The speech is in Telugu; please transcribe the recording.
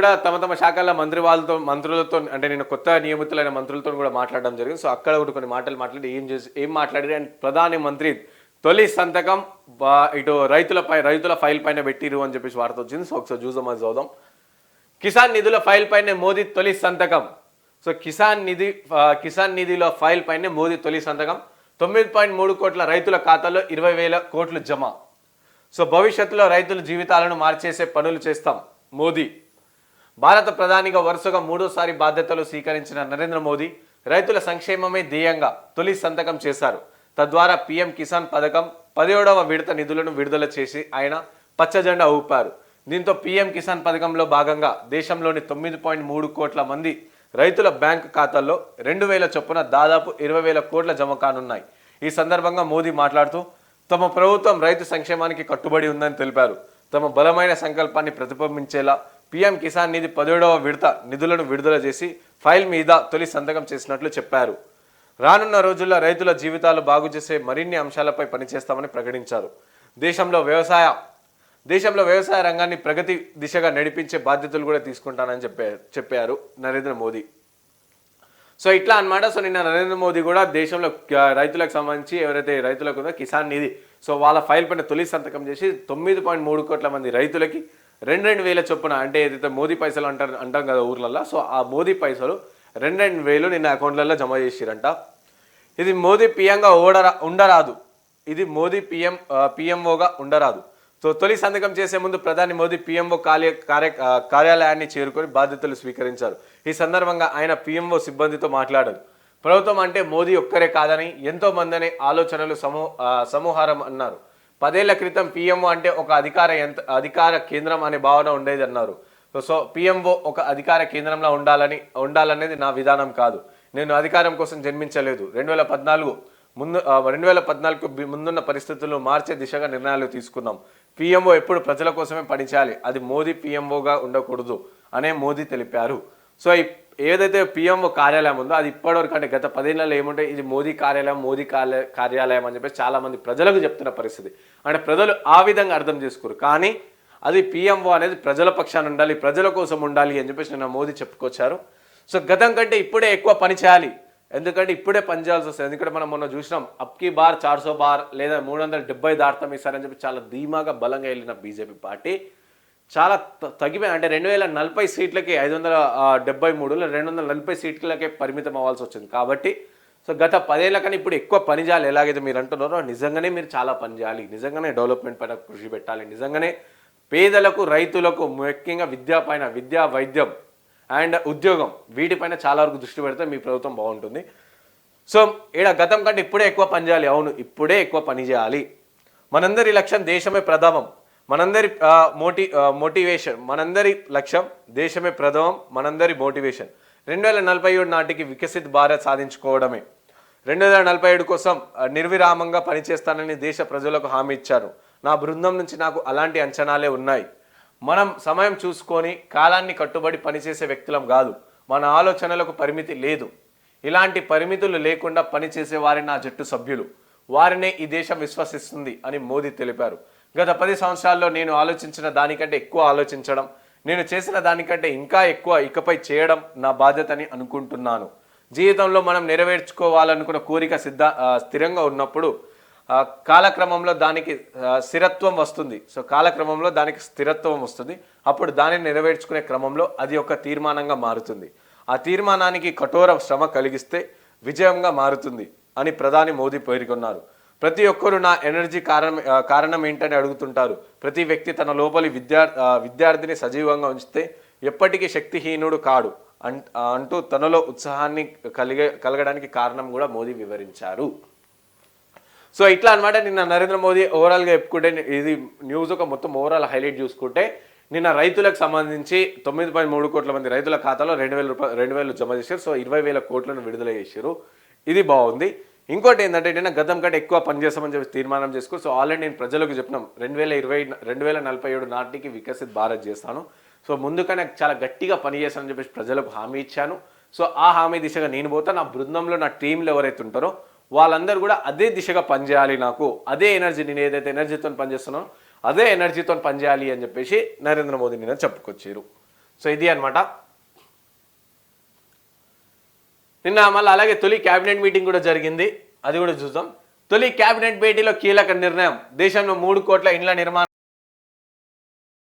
కూడా తమ తమ శాఖల మంత్రి వాళ్ళతో మంత్రులతో అంటే నేను కొత్త నియమితులైన మంత్రులతో కూడా మాట్లాడడం జరిగింది. సో అక్కడ కూడా కొన్ని మాటలు మాట్లాడి ఏం చేసి ఏం మాట్లాడారు అండ్ ప్రధాని మంత్రి తొలి సంతకం ఇటు రైతులపై రైతుల ఫైల్ పైన పెట్టిరు అని చెప్పేసి వార్త వచ్చింది. సో ఒకసారి చూద్దాం అది చూద్దాం కిసాన్ నిధుల ఫైల్ పైన మోదీ తొలి సంతకం. సో కిసాన్ నిధి కిసాన్ నిధిలో ఫైల్ పైన మోదీ తొలి సంతకం. తొమ్మిది పాయింట్ మూడు కోట్ల రైతుల ఖాతాలో ఇరవై వేల కోట్లు జమ. సో భవిష్యత్తులో రైతుల జీవితాలను మార్చేసే పనులు చేస్తాం మోదీ. భారత ప్రధానిగా వరుసగా మూడోసారి బాధ్యతలు స్వీకరించిన నరేంద్ర మోదీ రైతుల సంక్షేమమే ధ్యేయంగా తొలి సంతకం చేశారు. తద్వారా పీఎం కిసాన్ పథకం పదిహేడవ విడత నిధులను విడుదల చేసి ఆయన పచ్చజెండా ఊపారు. దీంతో పీఎం కిసాన్ పథకంలో భాగంగా దేశంలోని తొమ్మిది పాయింట్ మూడు కోట్ల మంది రైతుల బ్యాంక్ ఖాతాల్లో రెండు వేల చొప్పున దాదాపు ఇరవై వేల కోట్ల జమ కానున్నాయి. ఈ సందర్భంగా మోదీ మాట్లాడుతూ తమ ప్రభుత్వం రైతు సంక్షేమానికి కట్టుబడి ఉందని తెలిపారు. తమ బలమైన సంకల్పాన్ని ప్రతిబింబించేలా పీఎం కిసాన్ నిధి పదిహేడవ విడత నిధులను విడుదల చేసి ఫైల్ మీద తొలి సంతకం చేసినట్లు చెప్పారు. రానున్న రోజుల్లో రైతుల జీవితాలు బాగు చేసే మరిన్ని అంశాలపై పనిచేస్తామని ప్రకటించారు. దేశంలో వ్యవసాయ దేశంలో వ్యవసాయ రంగాన్ని ప్రగతి దిశగా నడిపించే బాధ్యతలు కూడా తీసుకుంటానని చెప్పారు చెప్పారు నరేంద్ర మోదీ. సో ఇట్లా అన్నమాట. సో నిన్న నరేంద్ర మోదీ కూడా దేశంలో రైతులకు సంబంధించి ఎవరైతే రైతులకు ఉందో కిసాన్ నిధి సో వాళ్ళ ఫైల్ పైన తొలి సంతకం చేసి తొమ్మిది పాయింట్ మూడు కోట్ల మంది రైతులకి రెండు రెండు వేల చొప్పున అంటే ఏదైతే మోదీ పైసలు అంటారు అంటాం కదా ఊర్లలో సో ఆ మోదీ పైసలు రెండు రెండు వేలు నిన్న అకౌంట్లలో జమ చేసిరంట. ఇది మోదీ పిఎంగా ఓడరా ఉండరాదు. ఇది మోదీ పిఎం పిఎంఓగా ఉండరాదు. సో తొలి సంతకం చేసే ముందు ప్రధాని మోదీ పిఎంఓ కార్య కార్య కార్యాలయాన్ని చేరుకొని బాధ్యతలు స్వీకరించారు. ఈ సందర్భంగా ఆయన పిఎంఓ సిబ్బందితో మాట్లాడారు. ప్రభుత్వం అంటే మోదీ ఒక్కరే కాదని ఎంతో మందనే ఆలోచనలు సమూ సమూహారం అన్నారు. పదేళ్ళ క్రితం పిఎంఓ అంటే ఒక అధికార యంత్ర అధికార కేంద్రం అనే భావన ఉండేది అన్నారు. సో- పిఎంఓ ఒక అధికార కేంద్రంలో ఉండాలని ఉండాలనేది నా విధానం కాదు. నేను అధికారం కోసం జన్మించలేదు. రెండు వేల పద్నాలుగు ముందు రెండు వేల పద్నాలుగు ముందున్న పరిస్థితులు మార్చే దిశగా నిర్ణయాలు తీసుకున్నాం. పిఎంఓ ఎప్పుడు ప్రజల కోసమే పనిచేయాలి. అది మోదీ పిఎంఓగా ఉండకూడదు అనే మోదీ తెలిపారు. సో ఈ- ఏదైతే పిఎంఓ కార్యాలయం ఉందో అది ఇప్పటివరకు అంటే గత పదేళ్ళలో ఏముంటే ఇది మోదీ కార్యాలయం మోదీ కార్య- కార్యాలయం అని చెప్పేసి చాలామంది ప్రజలకు చెప్తున్న పరిస్థితి. అంటే ప్రజలు ఆ విధంగా అర్థం చేసుకోరు. కానీ అది పిఎంఓ అనేది ప్రజల పక్షాన ఉండాలి ప్రజల కోసం ఉండాలి అని చెప్పేసి నిన్న మోదీ చెప్పుకొచ్చారు. సో గతం కంటే ఇప్పుడే ఎక్కువ పని చేయాలి. ఎందుకంటే ఇప్పుడే పని చేయాల్సి వస్తుంది. ఎందుకంటే మనం మొన్న చూసినాం అప్కి బార్ చార్సో బార్ లేదా మూడు వందల డెబ్బై దాటుతాం ఇస్తారని చెప్పి చాలా ధీమాగా బలంగా వెళ్ళిన బీజేపీ పార్టీ. చాలా త- తగ్గిపోయి అంటే రెండు వేల నలభై సీట్లకి ఐదు వందల డెబ్బై మూడులో రెండు వందల నలభై సీట్లకే పరిమితం అవ్వాల్సి వచ్చింది. కాబట్టి సో గత పదేళ్ళ కన్నా ఇప్పుడు ఎక్కువ పని చేయాలి. ఎలాగైతే మీరు అంటున్నారో నిజంగానే మీరు చాలా పని చేయాలి. నిజంగానే డెవలప్మెంట్ పైన కృషి పెట్టాలి. నిజంగానే పేదలకు రైతులకు ముఖ్యంగా విద్యా పైన విద్యా వైద్యం అండ్ ఉద్యోగం వీటిపైన చాలా వరకు దృష్టి పెడితే మీ ప్రభుత్వం బాగుంటుంది. సో ఈడ గతం కంటే ఇప్పుడే ఎక్కువ పని చేయాలి. అవును ఇప్పుడే ఎక్కువ పని చేయాలి. మనందరి లక్ష్యం దేశమే ప్రథమం. మనందరి మోటి మోటివేషన్ మనందరి లక్ష్యం దేశమే ప్రథమం మనందరి మోటివేషన్. రెండు వేల నలభై ఏడు నాటికి వికసిత్ భారత్ సాధించుకోవడమే. రెండు వేల నలభై ఏడు కోసం నిర్విరామంగా పనిచేస్తానని దేశ ప్రజలకు హామీ ఇచ్చారు. నా బృందం నుంచి నాకు అలాంటి అంచనాలే ఉన్నాయి. మనం సమయం చూసుకొని కాలాన్ని కట్టుబడి పనిచేసే వ్యక్తులం కాదు. మన ఆలోచనలకు పరిమితి లేదు. ఇలాంటి పరిమితులు లేకుండా పనిచేసే వారి నా జట్టు సభ్యులు. వారినే ఈ దేశం విశ్వసిస్తుంది అని మోదీ తెలిపారు. గత పది సంవత్సరాల్లో నేను ఆలోచించిన దానికంటే ఎక్కువ ఆలోచించడం నేను చేసిన దానికంటే ఇంకా ఎక్కువ ఇకపై చేయడం నా బాధ్యతని అనుకుంటున్నాను. జీవితంలో మనం నెరవేర్చుకోవాలనుకున్న కోరిక సిద్ధ స్థిరంగా ఉన్నప్పుడు కాలక్రమంలో దానికి స్థిరత్వం వస్తుంది. సో కాలక్రమంలో దానికి స్థిరత్వం వస్తుంది. అప్పుడు దానిని నెరవేర్చుకునే క్రమంలో అది ఒక తీర్మానంగా మారుతుంది. ఆ తీర్మానానికి కఠోర శ్రమ కలిగిస్తే విజయంగా మారుతుంది అని ప్రధాని మోదీ పేర్కొన్నారు. ప్రతి ఒక్కరూ నా ఎనర్జీ కారణం కారణం ఏంటని అడుగుతుంటారు. ప్రతి వ్యక్తి తన లోపలి విద్యా విద్యార్థిని సజీవంగా ఉంచితే ఎప్పటికీ శక్తిహీనుడు కాడు అంటూ తనలో ఉత్సాహాన్ని కలిగే కలగడానికి కారణం కూడా మోదీ వివరించారు. సో ఇట్లా అనమాట నిన్న నరేంద్ర మోదీ ఓవరాల్గా చెప్పుకుంటే ఇది న్యూస్ ఒక మొత్తం ఓవరాల్ హైలైట్ చూసుకుంటే నిన్న రైతులకు సంబంధించి తొమ్మిది పాయింట్ మూడు కోట్ల మంది రైతుల ఖాతాలో రెండు వేల రూపాయలు రెండు వేలు జమ చేశారు. సో ఇరవై వేల కోట్లను విడుదల చేశారు. ఇది బాగుంది. ఇంకోటి ఏంటంటే నిన్న గతం కంటే ఎక్కువ పనిచేస్తామని చెప్పి తీర్మానం చేసుకో సో ఆల్రెడీ నేను ప్రజలకు చెప్పినాం రెండు వేల ఇరవై రెండు వేల నలభై ఏడు నాటికి వికసిత్ భారత్ చేస్తాను. సో ముందుగానే చాలా గట్టిగా పనిచేస్తానని చెప్పేసి ప్రజలకు హామీ ఇచ్చాను. సో ఆ హామీ దిశగా నేను పోతా నా బృందంలో నా టీంలో ఎవరైతే ఉంటారో వాళ్ళందరూ కూడా అదే దిశగా పనిచేయాలి నాకు అదే ఎనర్జీ నేను ఏదైతే ఎనర్జీతో పనిచేస్తున్నానో అదే ఎనర్జీతో పనిచేయాలి అని చెప్పేసి నరేంద్ర మోదీ నిన్న చెప్పుకొచ్చారు. సో ఇది అనమాట నిన్న మళ్ళీ అలాగే తొలి కేబినెట్ మీటింగ్ కూడా జరిగింది. అది కూడా చూద్దాం. తొలి కేబినెట్ భేటీలో కీలక నిర్ణయం. దేశంలో మూడు కోట్ల ఇండ్ల నిర్మాణం